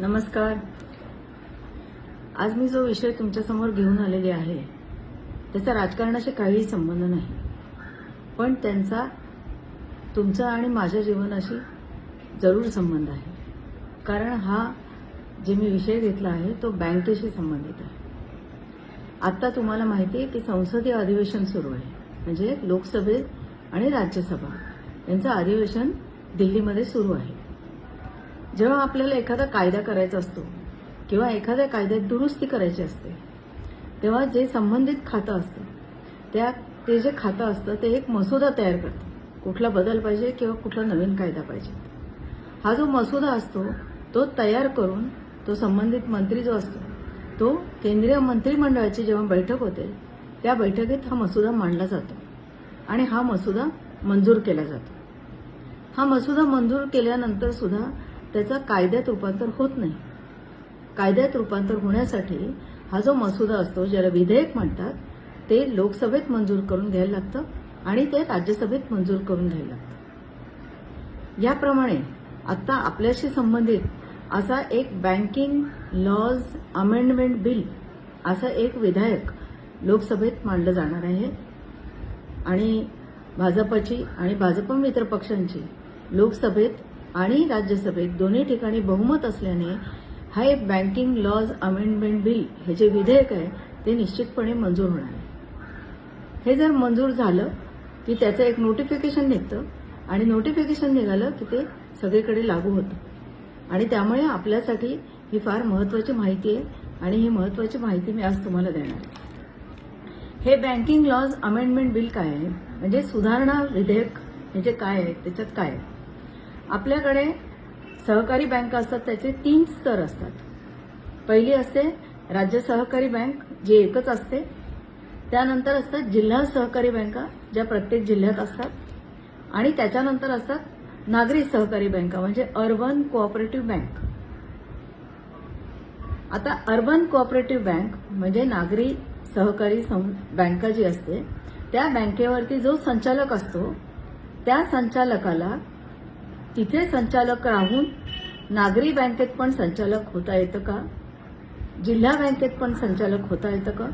नमस्कार. आज मी जो विषय तुमच्यासमोर घेऊन आलेले आहे त्याचा राजकारणाशी काहीही संबंध नाही. पण त्यांचा तुमचा आणि माझ्या जीवनाशी जरूर संबंध आहे. कारण हा जे मी विषय घेतला आहे तो बँकेशी संबंधित आहे. आत्ता तुम्हाला माहिती आहे की संसदीय अधिवेशन सुरू आहे. म्हणजे लोकसभेत आणि राज्यसभा यांचं अधिवेशन दिल्लीमध्ये सुरू आहे. जेव्हा आपल्याला एखादा कायदा करायचा असतो किंवा एखाद्या कायद्यात दुरुस्ती करायची असते तेव्हा जे संबंधित खातं असतं त्या ते जे खातं असतं ते एक मसुदा तयार करतं. कुठला बदल पाहिजे किंवा कुठला नवीन कायदा पाहिजे. हा जो मसुदा असतो तो तयार करून तो संबंधित मंत्री जो असतो तो केंद्रीय मंत्रिमंडळाची जेव्हा बैठक होते त्या बैठकीत हा मसुदा मांडला जातो आणि हा मसुदा मंजूर केला जातो. हा मसुदा मंजूर केल्यानंतर सुद्धा त्याचं कायद्यात रूपांतर होत नाही. कायद्यात रूपांतर होण्यासाठी हा जो मसुदा असतो ज्याला विधेयक म्हणतात ते लोकसभेत मंजूर करून घ्यायला लागतं आणि ते राज्यसभेत मंजूर करून घ्यायला लागतं. याप्रमाणे आता आपल्याशी संबंधित असा एक बँकिंग लॉज अमेंडमेंट बिल असं एक विधायक लोकसभेत मांडलं जाणार आहे. आणि भाजपची आणि भाजप मित्र पक्षांची लोकसभेत आणि राज्यसभेत दोन्ही ठिकाणी बहुमत असल्याने हे बँकिंग लॉज अमेंडमेंट बिल हे जे विधेयक आहे ते निश्चितपणे मंजूर होणार आहे. हे जर मंजूर झालं की त्याचं एक नोटिफिकेशन निघतं आणि नोटिफिकेशन निघालं की ते सगळीकडे लागू होतं. आणि त्यामुळे आपल्यासाठी ही फार महत्वाची माहिती आहे आणि ही महत्वाची माहिती मी आज तुम्हाला देणार आहे. हे बँकिंग लॉज अमेंडमेंट बिल काय आहे? म्हणजे सुधारणा विधेयक हे जे काय आहे त्याच्यात काय आहे? आपल्याकडे सहकारी बँका असतात त्याचे तीन स्तर असतात. पहिली असते राज्य सहकारी बँक जी एकच असते. त्यानंतर असतात जिल्हा सहकारी बँका ज्या प्रत्येक जिल्ह्यात असतात. आणि त्याच्यानंतर असतात नागरी सहकारी बँका म्हणजे अर्बन कोऑपरेटिव्ह बँक. आता अर्बन कोऑपरेटिव्ह बँक म्हणजे नागरी सहकारी सं- बँका जी असते त्या बँकेवरती जो संचालक असतो त्या संचालकाला तिथे संचालक राहून नागरी बँकेत पण संचालक होता येतं का? जिल्हा बँकेत पण संचालक होता येतं का?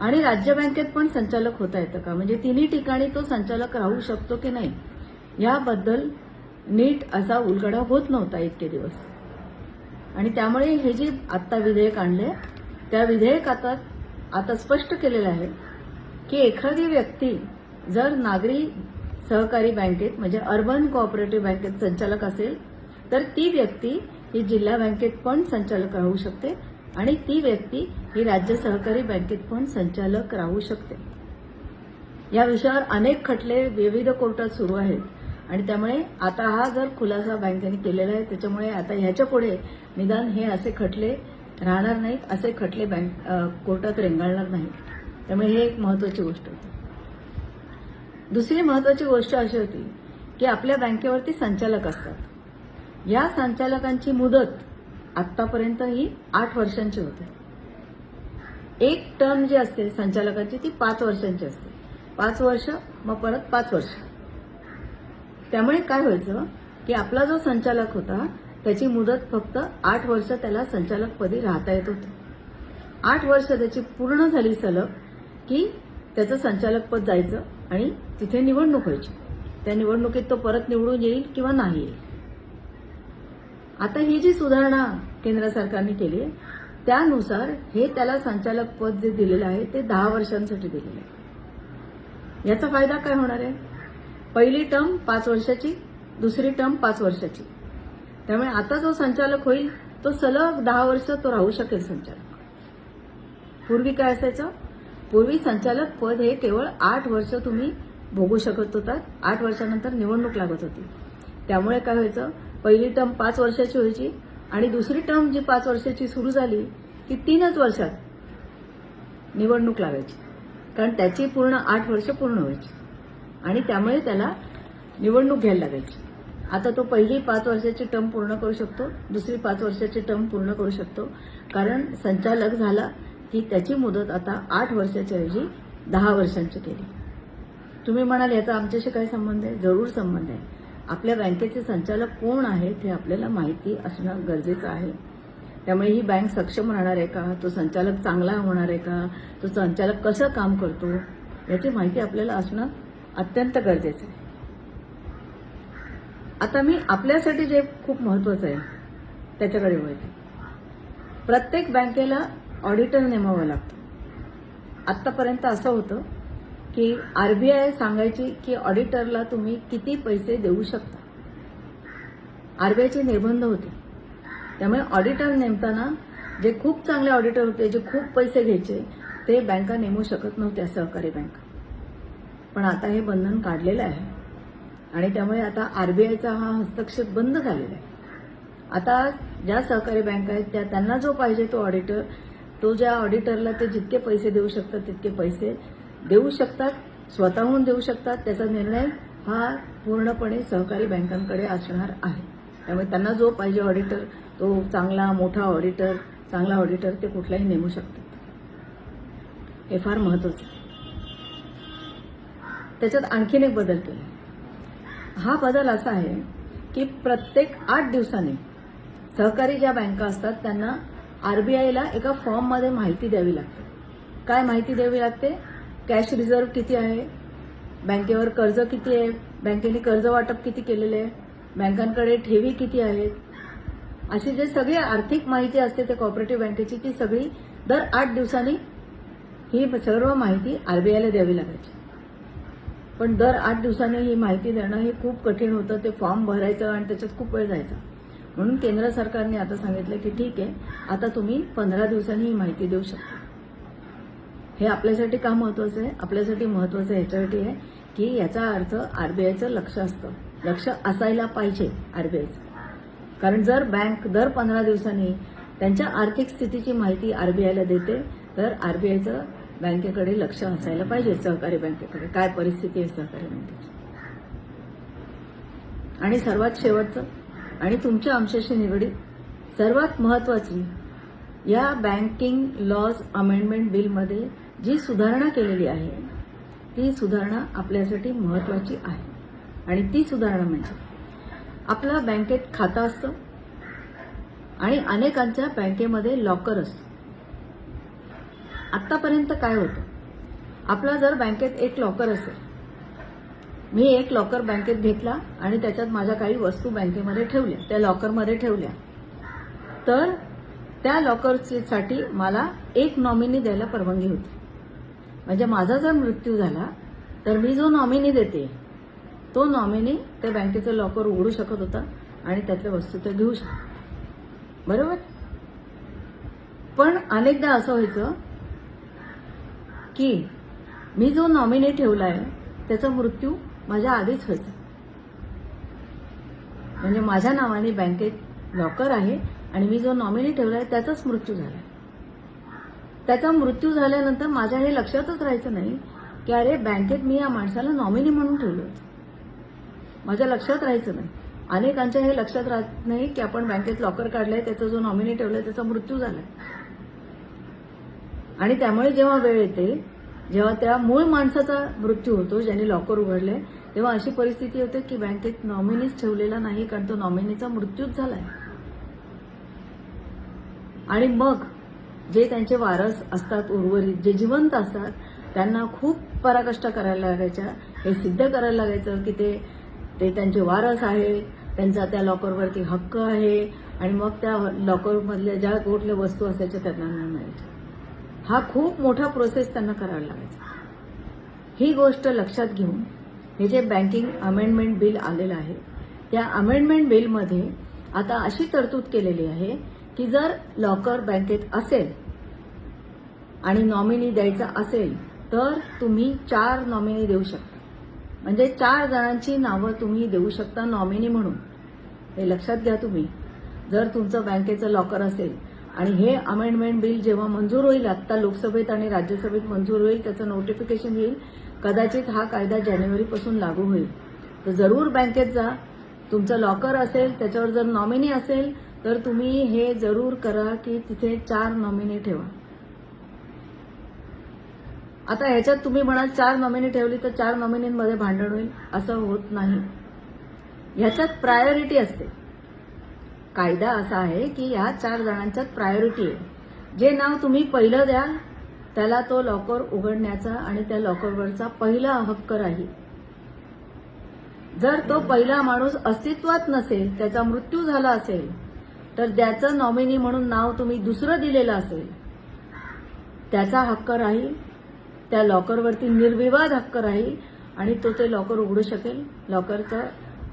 आणि राज्य बँकेत पण संचालक होता येतं का? म्हणजे तिन्ही ठिकाणी तो संचालक राहू शकतो की नाही? याबद्दल नीट असा उलगडा होत नव्हता इतके दिवस. आणि त्यामुळे हे जे आत्ता विधेयक आणले त्या विधेयकात आता स्पष्ट केलेलं आहे की एखादी व्यक्ती जर नागरी सहकारी बँकेत म्हणजे अर्बन कोऑपरेटिव्ह बँकेत संचालक असेल तर ती व्यक्ती ही जिल्हा बँकेत पण संचालक राहू शकते आणि ती व्यक्ती ही राज्य सहकारी बँकेत पण संचालक राहू शकते. या विषयावर अनेक खटले विविध कोर्टात सुरू आहेत आणि त्यामुळे आता हा जर खुलासा बँकेने केलेला आहे त्याच्यामुळे आता ह्याच्या पुढे निदान हे असे खटले राहणार नाहीत असे खटले बँक कोर्टात रेंगाळणार नाहीत. त्यामुळे हे एक महत्वाची गोष्ट होती. दुसरी महत्वाची गोष्ट अशी होती की आपल्या बँकेवरती संचालक असतात. या संचालकांची मुदत आतापर्यंत ही आठ वर्षांची होते. एक टर्म जी असते संचालकांची ती पाच वर्षांची असते. पाच वर्ष मग परत पाच वर्ष. त्यामुळे काय व्हायचं की आपला जो संचालक होता त्याची मुदत फक्त आठ वर्ष त्याला संचालकपदी राहता येत होती. आठ वर्ष त्याची पूर्ण झाली सलग की त्याचं संचालकपद जायचं. आणि तिथे निवडणूक व्हायची. त्या निवडणुकीत तो परत निवडून येईल किंवा नाही येईल. आता ही जी सुधारणा केंद्र सरकारने केली आहे त्यानुसार हे त्याला संचालक पद जे दिलेलं आहे ते दहा वर्षांसाठी दिलेलं आहे. याचा फायदा काय होणार आहे? पहिली टर्म पाच वर्षाची दुसरी टर्म पाच वर्षाची. त्यामुळे आता जो संचालक होईल तो सलग दहा वर्ष तो राहू शकेल संचालक. पूर्वी काय असायचं? पूर्वी संचालक पद हे केवळ आठ वर्ष तुम्ही भोगू शकत होतात आठ वर्षानंतर निवडणूक लागत होती. त्यामुळे काय व्हायचं? पहिली टर्म पाच वर्षाची व्हायची आणि दुसरी टर्म जी पाच वर्षाची सुरू झाली ती तीनच वर्षात निवडणूक लागायची. कारण त्याची पूर्ण आठ वर्ष पूर्ण व्हायची. आणि त्यामुळे त्याला निवडणूक घ्यायला लागायची. आता तो पहिली पाच वर्षाची टर्म पूर्ण करू शकतो दुसरी पाच वर्षाची टर्म पूर्ण करू शकतो. कारण संचालक झाला की त्याची मुदत आता आठ वर्षाच्या ऐवजी दहा वर्षांची केली. तुम्ही म्हणाल याचा आमच्याशी काय संबंध आहे? जरूर संबंध आहे. आपल्या बँकेचे संचालक कोण आहेत हे आपल्याला माहिती असणं गरजेचं आहे. त्यामुळे ही बँक सक्षम राहणार आहे का? तो संचालक चांगला होणार आहे का? तो संचालक कसं काम करतो? याची माहिती आपल्याला असणं अत्यंत गरजेचं आहे. आता मी आपल्यासाठी जे खूप महत्वाचं आहे त्याच्याकडे वळते. प्रत्येक बँकेला ऑडिटर नेमावा लागतो. आत्तापर्यंत असं होतं की आर बी आय सांगायची की ऑडिटरला तुम्ही किती पैसे देऊ शकता. आरबीआयचे निर्बंध होते. त्यामुळे ऑडिटर नेमताना जे खूप चांगले ऑडिटर होते जे खूप पैसे घ्यायचे ते बँका नेमू शकत नव्हत्या सहकारी बँका. पण आता हे बंधन काढलेलं आहे. आणि त्यामुळे आता आरबीआयचा हा हस्तक्षेप बंद झालेला आहे. आता ज्या सहकारी बँका आहेत त्या त्यांना जो पाहिजे तो ऑडिटर तो ज्या ऑडिटरला ते जितके पैसे देऊ शकतात तितके पैसे देऊ शकतात स्वतःहून देऊ शकतात. त्याचा निर्णय हा पूर्णपणे सहकारी बँकांकडे असणार आहे. त्यामुळे त्यांना जो पाहिजे ऑडिटर तो चांगला मोठा ऑडिटर चांगला ऑडिटर ते कुठलाही नेमू शकतात. हे फार महत्वाचं आहे. त्याच्यात आणखीन एक बदल केला. हा बदल असा आहे की प्रत्येक आठ दिवसांनी सहकारी ज्या बँका असतात त्यांना आरबीआयला एका फॉर्ममध्ये माहिती द्यावी लागते. काय माहिती द्यावी लागते? कॅश रिझर्व्ह किती आहे? बँकेवर कर्ज किती आहे? बँकेने कर्ज वाटप किती केलेले आहे? बँकांकडे ठेवी किती आहेत? अशी जे सगळी आर्थिक माहिती असते ते कॉपरेटिव्ह बँकेची ती सगळी दर आठ दिवसांनी ही सर्व माहिती आरबीआयला द्यावी लागायची. पण दर आठ दिवसांनी ही माहिती देणं हे खूप कठीण होतं. ते फॉर्म भरायचं आणि त्याच्यात खूप वेळ जायचा. म्हणून केंद्र सरकारने आता सांगितलं की ठीक आहे आता तुम्ही पंधरा दिवसांनी ही माहिती देऊ शकता. हे आपल्यासाठी का महत्वाचं आहे? आपल्यासाठी महत्वाचं ह्याच्यासाठी आहे की याचा अर्थ आरबीआयचं लक्ष असतं. लक्ष असायला पाहिजे आरबीआयचं कारण जर बँक दर पंधरा दिवसांनी त्यांच्या आर्थिक स्थितीची माहिती आरबीआयला देते तर आरबीआयचं बँकेकडे लक्ष असायला पाहिजे सहकारी बँकेकडे. काय परिस्थिती आहे सहकारी बँकेची? आणि सर्वात शेवटचं आणि तुमच्या अंशाशी निगडीत सर्वात महत्वाची या बँकिंग लॉज अमेंडमेंट बिलमध्ये जी सुधारणा केलेली आहे ती सुधारणा आपल्यासाठी महत्वाची आहे. आणि ती सुधारणा म्हणजे आपलं बँकेत खातं असतं आणि अनेकांच्या बँकेमध्ये लॉकर असतं. आत्तापर्यंत काय होतं? आपला जर बँकेत एक लॉकर असेल मी एक लॉकर बँकेत घेतला आणि त्याच्यात माझ्या काही वस्तू बँकेमध्ये ठेवल्या. त्या लॉकरमध्ये ठेवल्या. तर त्या लॉकरसाठी मला एक नॉमिनी द्यायला परवानगी होती. म्हणजे माझा जर मृत्यू झाला तर मी जो नॉमिनी देते तो नॉमिनी त्या बँकेचं लॉकर उघडू शकत होता आणि त्यातल्या वस्तू ते घेऊ शकत बरोबर? पण अनेकदा असं व्हायचं की मी जो नॉमिनी ठेवला आहे त्याचा मृत्यू माझ्या आधीच व्हायचं म्हणजे माझ्या नावाने बँकेत लॉकर आहे आणि मी जो नॉमिनी ठेवला आहे त्याचाच मृत्यू झाला त्याचा मृत्यू झाल्यानंतर माझ्या हे लक्षातच राहायचं नाही की अरे बँकेत मी या माणसाला नॉमिनी म्हणून ठेवलं होतं. माझ्या लक्षात राहायचं नाही. अनेकांच्या हे लक्षात राहत नाही की आपण बँकेत लॉकर काढलंय त्याचा जो नॉमिनी ठेवलाय त्याचा मृत्यू झालाय. आणि त्यामुळे जेव्हा वेळ येते जेव्हा त्या मूळ माणसाचा मृत्यू होतो ज्याने लॉकर उघडले तेव्हा अशी परिस्थिती होते की बँकेत नॉमिनीच ठेवलेला नाही कारण तो नॉमिनीचा मृत्यूच झालाय. आणि मग जे त्यांचे वारस असतात उर्वरित जे जिवंत असतात त्यांना खूप पराकष्ट करायला लागायच्या. हे सिद्ध करायला लागायचं की ते ते त्यांचे वारस आहेत त्यांचा त्या लॉकरवरती हक्क आहे आणि मग त्या लॉकरमधल्या ज्या कुठल्या वस्तू असायच्या त्यांना मिळायच्या. हा खूप मोठा प्रोसेस त्यांना करावा लागायचा. ही गोष्ट लक्षात घेऊन हे जे बँकिंग अमेंडमेंट बिल आलेलं आहे त्या अमेंडमेंट बिलमध्ये आता अशी तरतूद केलेली आहे की जर लॉकर बँकेत असेल आणि नॉमिनी द्यायचा असेल तर तुम्ही चार नॉमिनी देऊ शकता. म्हणजे चार जणांची नावं तुम्ही देऊ शकता नॉमिनी म्हणून. हे लक्षात घ्या तुम्ही. जर तुमचं बँकेचं लॉकर असेल आणि हे अमेंडमेंट बिल जेव्हा मंजूर होईल आत्ता लोकसभेत आणि राज्यसभेत मंजूर होईल त्याचं नोटिफिकेशन येईल. कदाचित हा कायदा जानेवारीपासून लागू होईल. तर जरूर बँकेत जा. तुमचं लॉकर असेल त्याच्यावर जर नॉमिनी असेल तर तुम्ही हे जरूर करा की तिथे चार नॉमिनी ठेवा. आता ह्याच्यात तुम्ही म्हणाल चार नॉमिनी ठेवली तर चार नॉमिनींमध्ये भांडण होईल. असं होत नाही. ह्याच्यात प्रायोरिटी असते. कायदा असा आहे की ह्या चार जणांच्यात प्रायोरिटी आहे. जे नाव तुम्ही पहिलं द्याल त्याला तो लॉकर उघडण्याचा आणि त्या लॉकरवरचा पहिला हक्क राहील. जर तो पहिला माणूस अस्तित्वात नसेल त्याचा मृत्यू झाला असेल तर त्याचं नॉमिनी म्हणून नाव तुम्ही दुसरं दिलेलं असेल त्याचा हक्क राहील त्या लॉकरवरती निर्विवाद हक्क राहील आणि तो ते लॉकर उघडू शकेल लॉकरचं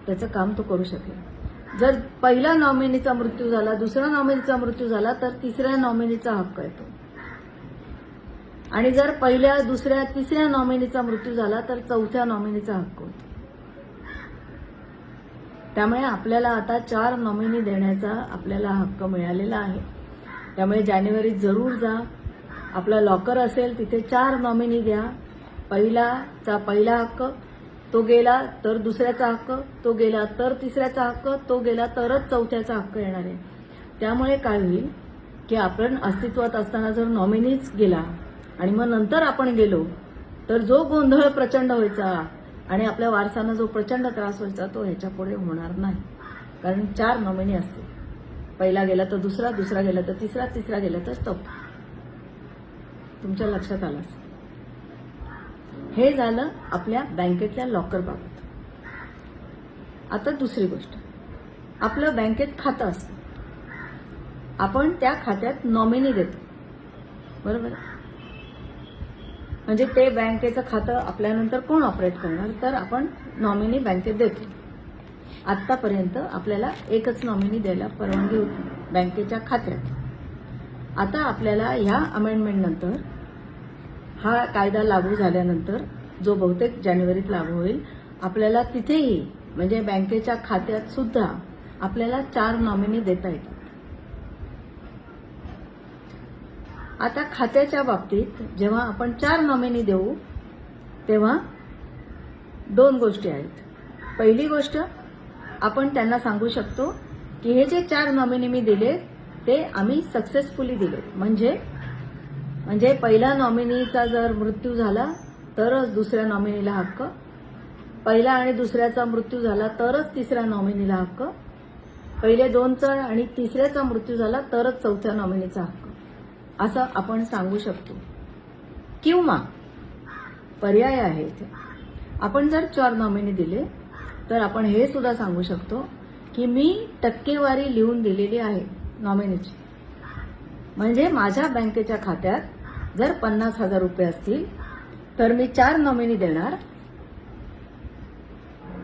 त्याचं काम तो करू शकेल. जर पहिल्या नॉमिनीचा मृत्यू झाला दुसऱ्या नॉमिनीचा मृत्यू झाला तर तिसऱ्या नॉमिनीचा हक्क येतो. आणि जर पहिल्या दुसऱ्या तिसऱ्या नॉमिनीचा मृत्यू झाला तर चौथ्या नॉमिनीचा हक्क होतो. त्यामुळे आपल्याला आता चार नॉमिनी देण्याचा आपल्याला हक्क मिळालेला आहे. त्यामुळे जानेवारीत जरूर जा. आपला लॉकर असेल तिथे चार नॉमिनी द्या पहिलाचा पहिला हक्क तो गेला तर दुसऱ्याचा हक्क तो गेला तर तिसऱ्याचा हक्क तो गेला तरच चौथ्याचा हक्क येणार आहे. त्यामुळे काय होईल की आपण अस्तित्वात असताना जर नॉमिनीच गेला आणि मग नंतर आपण गेलो तर जो गोंधळ प्रचंड व्हायचा आणि आपल्या वारसांना जो प्रचंड त्रास व्हायचा तो ह्याच्या पुढे होणार नाही. कारण चार नॉमिनी असते पहिला गेला तर दुसरा दुसरा गेला तर तिसरा तिसरा गेला तर चौथा. तुमच्या लक्षात आलं असेल. हे झालं आपल्या बँकेतल्या लॉकर बाबत. आता दुसरी गोष्ट. आपलं बँकेत खातं असतं. आपण त्या खात्यात नॉमिनी देतो. बरोबर? म्हणजे ते बँकेचं खातं आपल्यानंतर कोण ऑपरेट करणार? तर आपण नॉमिनी बँकेत देतो. आतापर्यंत आपल्याला एकच नॉमिनी द्यायला परवानगी होती बँकेच्या खात्यात. आता आपल्याला ह्या अमेंडमेंट नंतर हा कायदा लागू झाल्यानंतर जो बहुतेक जानेवारीत लागू होईल आपल्याला तिथेही म्हणजे बँकेच्या खात्यात सुद्धा आपल्याला चार नॉमिनी देता येतात. आता खात्याच्या बाबतीत जेव्हा आपण चार नॉमिनी देऊ तेव्हा दोन गोष्टी आहेत. पहिली गोष्ट आपण त्यांना सांगू शकतो की हे जे चार नॉमिनी मी दिले ते आम्ही सक्सेसफुली दिले म्हणजे म्हणजे पहिल्या नॉमिनीचा जर मृत्यू झाला तरच दुसऱ्या नॉमिनीला हक्क. पहिला आणि दुसऱ्याचा मृत्यू झाला तरच तिसऱ्या नॉमिनीला हक्क. पहिले दोनचा आणि तिसऱ्याचा मृत्यू झाला तरच चौथ्या नॉमिनीचा हक्क. असं आपण सांगू शकतो. किंवा पर्याय आहे इथे. आपण जर चार नॉमिनी दिले तर आपण हे सुद्धा सांगू शकतो की मी टक्केवारी लिहून दिलेली आहे नॉमिनीची म्हणजे माझ्या बँकेच्या खात्यात जर पन्नास हजार रुपये असतील तर मी चार नॉमिनी देणार.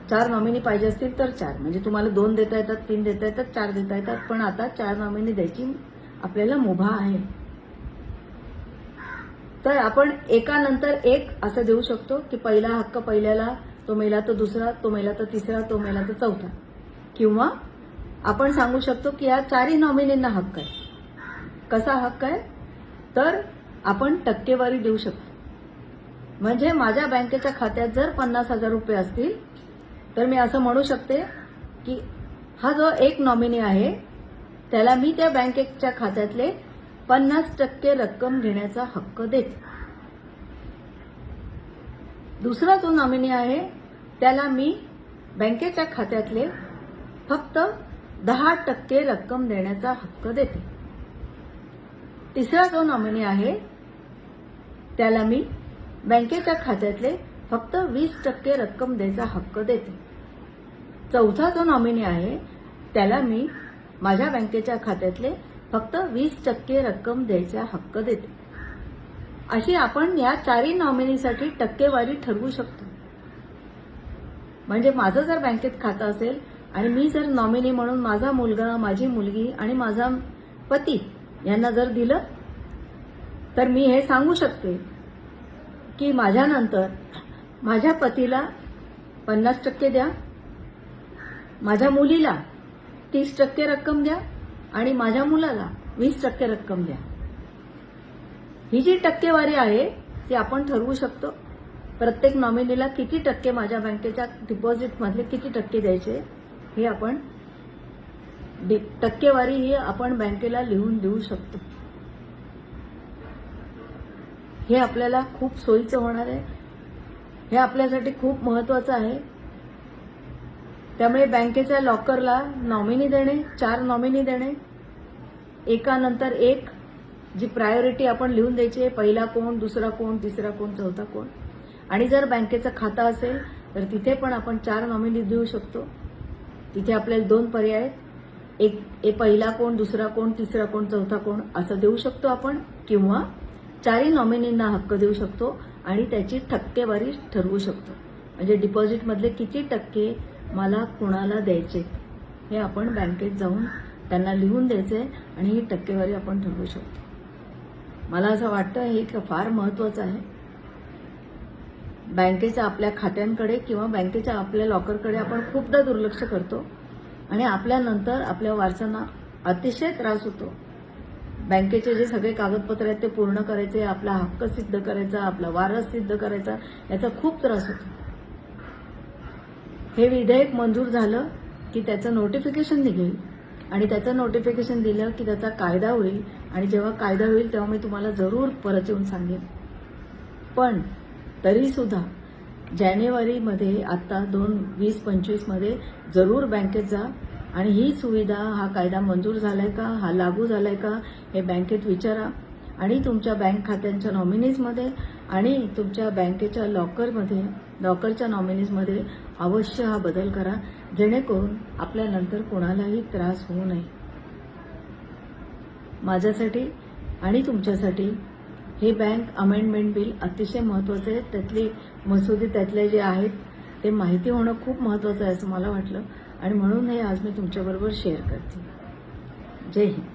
चार नॉमिनी पाहिजे असतील तर चार. म्हणजे तुम्हाला दोन देता येतात तीन देता येतात चार देता येतात. पण आता चार नॉमिनी द्यायची आपल्याला मुभा आहे. तर आपण एकानंतर एक असं देऊ शकतो की पहिला हक्क पहिल्याला तो मेला तर दुसरा तो मेला तर तिसरा तो मेला तर चौथा. किंवा आपण सांगू शकतो की या चारही नॉमिनींना हक्क आहे. कसा हक्क आहे? तर आपण टक्केवारी देऊ शकतो. म्हणजे माझ्या बँकेच्या खात्यात जर पन्नास हजार रुपये असतील तर मी असं म्हणू शकते की हा जो एक नॉमिनी आहे त्याला मी त्या बँकेच्या खात्यातले पन्नास टक्के रक्कम घेण्याचा हक्क देते. दुसरा जो नॉमिनी आहे त्याला मी बँकेच्या खात्यातले फक्त दहा टक्के रक्कम देण्याचा हक्क देते. तिसरा जो नॉमिनी आहे त्याला मी बँकेच्या खात्यातले फक्त वीस टक्के रक्कम द्यायचा हक्क देते. चौथा जो नॉमिनी आहे त्याला मी माझ्या बँकेच्या खात्यातले फक्त वीस टक्के रक्कम द्यायचा हक्क देते. अशी आपण या चारही नॉमिनीसाठी टक्केवारी ठरवू शकतो. म्हणजे माझं जर बँकेत खातं असेल आणि मी जर नॉमिनी म्हणून माझा मुलगा माझी मुलगी आणि माझा पती यांना जर दिलं तर मी हे सांगू शकते की माझ्यानंतर माझ्या पतीला पन्नास टक्के द्या माझ्या मुलीला तीस टक्के रक्कम द्या आणि माझ्या मुलाला वीस टक्के रक्कम द्या. ही जी टक्केवारी आहे ती आपण ठरवू शकतो. प्रत्येक नॉमिनीला किती टक्के माझ्या बँकेच्या डिपॉझिटमधले किती टक्के द्यायचे हे आपण टक्केवारी ही आपण बँकेला लिहून देऊ शकतो. हे आपल्याला खूप सोयीचं होणार आहे. हे आपल्यासाठी खूप महत्वाचं आहे. त्यामुळे बँकेच्या लॉकरला नॉमिनी देणे चार नॉमिनी देणे एकानंतर एक जी प्रायोरिटी आपण लिहून द्यायची आहे पहिला कोण दुसरा कोण तिसरा कोण चौथा कोण. आणि जर बँकेचं खातं असेल तर तिथे पण आपण चार नॉमिनी देऊ शकतो. तिथे आपल्याला दोन पर्याय आहेत. एक ए पहिला कोण दुसरा कोण तिसरा कोण चौथा कोण असं देऊ शकतो आपण. किंवा चारही नॉमिनींना हक्क देऊ शकतो आणि त्याची टक्केवारी ठरवू शकतो. म्हणजे डिपॉझिटमधले किती टक्के मला कुणाला द्यायचे हे आपण बँकेत जाऊन त्यांना लिहून द्यायचे आणि ही टक्केवारी आपण ठरवू शकतो. मला असं वाटतं हे फार महत्वाचं आहे. बँकेच्या आपल्या खात्यांकडे किंवा बँकेच्या आपल्या लॉकरकडे आपण खूपदा दुर्लक्ष करतो आणि आपल्यानंतर आपल्या वारसांना अतिशय त्रास होतो. बँकेचे जे सगळे कागदपत्र आहेत ते पूर्ण करायचे आपला हक्क सिद्ध करायचा आपला वारस सिद्ध करायचा याचा खूप त्रास होतो. हे विधेयक मंजूर झालं की त्याचं नोटिफिकेशन निघेल. आणि त्याचं नोटिफिकेशन दिलं की त्याचा कायदा होईल. आणि जेव्हा कायदा होईल तेव्हा मी तुम्हाला जरूर परत येऊन सांगेन. पण तरीसुद्धा जानेवारीमध्ये आत्ता दोन वीस पंचवीसमध्ये जरूर बँकेत जा. आणि ही सुविधा हा कायदा मंजूर झालाय का? हा लागू झालाय का? हे बँकेत विचारा. आणि तुमच्या बँक खात्यांच्या नॉमिनीजमध्ये आणि तुमच्या बँकेच्या लॉकरमध्ये लॉकरच्या नॉमिनीजमध्ये अवश्य हा बदल करा. जेणेकरून आपल्यानंतर कोणालाही त्रास होऊ नये. माझ्यासाठी आणि तुमच्यासाठी हे बँक अमेंडमेंट बिल अतिशय महत्त्वाचं आहे. त्यातली मसुदी त्यातले जे आहेत ते माहिती होणं खूप महत्त्वाचं आहे असं मला वाटलं. आणि म्हणून हे आज मी तुमच्याबरोबर शेअर करते. जय हिंद.